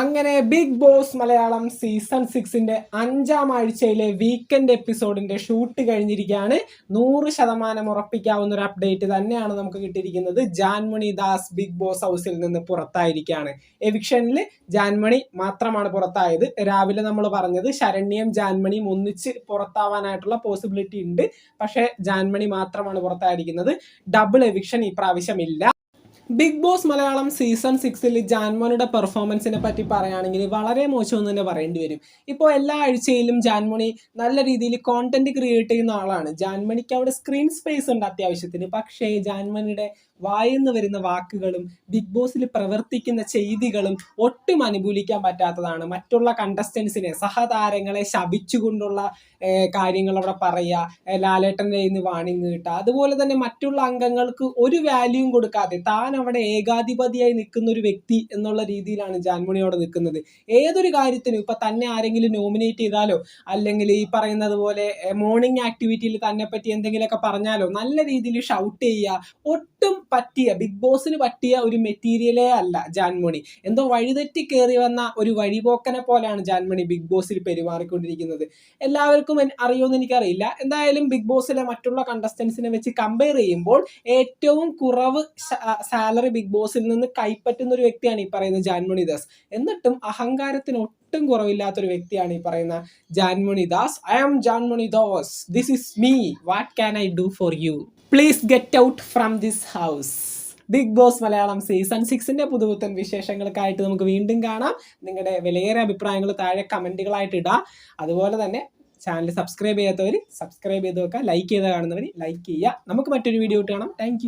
അങ്ങനെ big boss Malayalam season സിക്സിന്റെ അഞ്ചാം ആഴ്ചയിലെ വീക്കെൻഡ് എപ്പിസോഡിന്റെ ഷൂട്ട് കഴിഞ്ഞിരിക്കുകയാണ്. നൂറ് ശതമാനം ഉറപ്പിക്കാവുന്ന ഒരു അപ്ഡേറ്റ് തന്നെയാണ് നമുക്ക് കിട്ടിയിരിക്കുന്നത്. ജാൻമണി ദാസ് ബിഗ് ബോസ് ഹൗസിൽ നിന്ന് പുറത്തായിരിക്കുകയാണ്. എവിക്ഷനിൽ ജാൻമണി മാത്രമാണ് പുറത്തായത്. രാവിലെ നമ്മൾ പറഞ്ഞത് ശരണ്യം ജാൻമണിയും ഒന്നിച്ച് പുറത്താവാനായിട്ടുള്ള പോസിബിലിറ്റി ഉണ്ട്. പക്ഷേ ജാൻമണി മാത്രമാണ് പുറത്തായിരിക്കുന്നത്. ഡബിൾ എവിക്ഷൻ ഈ പ്രാവശ്യം ഇല്ല ബിഗ് ബോസ് മലയാളം സീസൺ സിക്സിൽ ജാൻമോണിയുടെ പെർഫോമൻസിനെ പറ്റി പറയുകയാണെങ്കിൽ വളരെ മോശമെന്ന് തന്നെ പറയേണ്ടി വരും. ഇപ്പോൾ എല്ലാ ആഴ്ചയിലും ജാൻമോണി നല്ല രീതിയിൽ കോണ്ടന്റ് ക്രിയേറ്റ് ചെയ്യുന്ന ആളാണ്. ജാൻമണിക്ക് അവിടെ സ്ക്രീൻ സ്പേസ് ഉണ്ട് അത്യാവശ്യത്തിന്. പക്ഷേ ജാൻമണിയുടെ വായിന്ന് വരുന്ന വാക്കുകളും ബിഗ് ബോസിൽ പ്രവർത്തിക്കുന്ന ചെയ്തികളും ഒട്ടും അനുകൂലിക്കാൻ പറ്റാത്തതാണ്. മറ്റുള്ള കണ്ടസ്റ്റൻസിനെ സഹതാരങ്ങളെ ശപിച്ചുകൊണ്ടുള്ള കാര്യങ്ങൾ അവിടെ പറയുക ലാലേട്ടന്റെ കയ്യിൽ നിന്ന് വാണിങ് കിട്ടുക. അതുപോലെ തന്നെ മറ്റുള്ള അംഗങ്ങൾക്ക് ഒരു വാല്യൂവും കൊടുക്കാതെ താൻ അവിടെ ഏകാധിപതിയായി നിൽക്കുന്ന ഒരു വ്യക്തി എന്നുള്ള രീതിയിലാണ് ജാൻമണി അവിടെ നിൽക്കുന്നത്. ഏതൊരു കാര്യത്തിനും ഇപ്പൊ തന്നെ ആരെങ്കിലും നോമിനേറ്റ് ചെയ്താലോ അല്ലെങ്കിൽ ഈ പറയുന്നത് പോലെ മോർണിംഗ് ആക്ടിവിറ്റിയിൽ തന്നെ പറ്റി എന്തെങ്കിലുമൊക്കെ പറഞ്ഞാലോ നല്ല രീതിയിൽ ഷൗട്ട് ചെയ്യുക. ഒട്ടും പറ്റിയ ബിഗ് ബോസിന് പറ്റിയ ഒരു മെറ്റീരിയലേ അല്ല ജാൻമണി. എന്തോ വഴിതെറ്റി കയറി വന്ന ഒരു വഴിപോക്കനെ പോലെയാണ് ജാൻമണി ബിഗ് ബോസിൽ പെരുമാറിക്കൊണ്ടിരിക്കുന്നത്. എല്ലാവർക്കും അറിയുമെന്ന് എനിക്കറിയില്ല. എന്തായാലും ബിഗ് ബോസിലെ മറ്റുള്ള കണ്ടസ്റ്റൻസിനെ വെച്ച് കമ്പയർ ചെയ്യുമ്പോൾ ഏറ്റവും കുറവ് സാലറി ബിഗ് ബോസിൽ നിന്ന് കൈപ്പറ്റുന്ന ഒരു വ്യക്തിയാണ് ഈ പറയുന്ന ജാൻമണി ദാസ്. എന്നിട്ടും അഹങ്കാരത്തിന് ഒട്ടും കുറവില്ലാത്തൊരു വ്യക്തിയാണ് ഈ പറയുന്ന Janmoni Das. I am Janmoni Das. This is me what can I do for you please get out from this house big boss Malayalam season സിക്സിന്റെ പുതുപുത്തൻ വിശേഷങ്ങൾക്കായിട്ട് നമുക്ക് വീണ്ടും കാണാം. നിങ്ങളുടെ വിലയേറെ അഭിപ്രായങ്ങൾ താഴെ കമന്റുകളായിട്ട് ഇടാം. അതുപോലെ തന്നെ ചാനൽ സബ്സ്ക്രൈബ് ചെയ്യാത്തവർ സബ്സ്ക്രൈബ് ചെയ്ത് വെക്കുക ലൈക്ക് ചെയ്ത് കാണുന്നവർ ലൈക്ക് ചെയ്യുക. നമുക്ക് മറ്റൊരു വീഡിയോ ഇട്ട് കാണാം. താങ്ക്